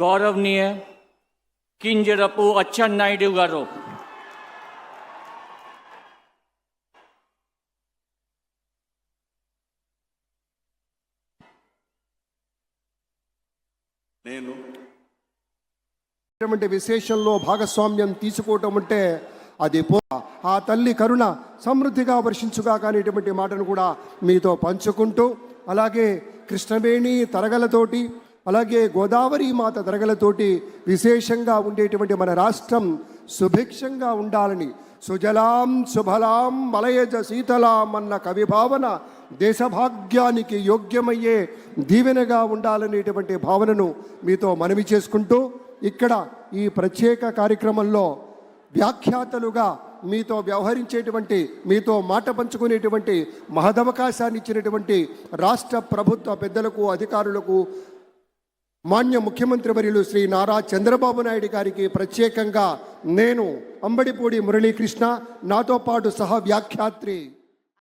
గౌరవనీయ కింజరపు అచ్చెన్నాయుడు గారు. నేను విశేషంలో భాగస్వామ్యం తీసుకోవటం అంటే అది ఆ తల్లి కరుణ సమృద్ధిగా వర్షించుగా కానిటువంటి మాటను కూడా మీతో పంచుకుంటూ అలాగే కృష్ణవేణి తరగలతోటి అలాగే గోదావరి మాత దరగలతోటి విశేషంగా ఉండేటువంటి మన రాష్ట్రం సుభిక్షంగా ఉండాలని సుజలాం శుభలాం మలయజ శీతలాం అన్న కవిభావన దేశభాగ్యానికి యోగ్యమయ్యే దీవెనగా ఉండాలనేటువంటి భావనను మీతో మనవి చేసుకుంటూ ఇక్కడ ఈ ప్రత్యేక కార్యక్రమంలో వ్యాఖ్యాతలుగా మీతో వ్యవహరించేటువంటి మీతో మాట పంచుకునేటువంటి మహదవకాశాన్ని ఇచ్చినటువంటి రాష్ట్ర ప్రభుత్వ పెద్దలకు అధికారులకు మాన్య ముఖ్యమంత్రి వర్యులు శ్రీ నారా చంద్రబాబు నాయుడు గారికి ప్రత్యేకంగా నేను అంబడిపూడి మురళీకృష్ణ నాతో పాటు సహ వ్యాఖ్యాత్రి.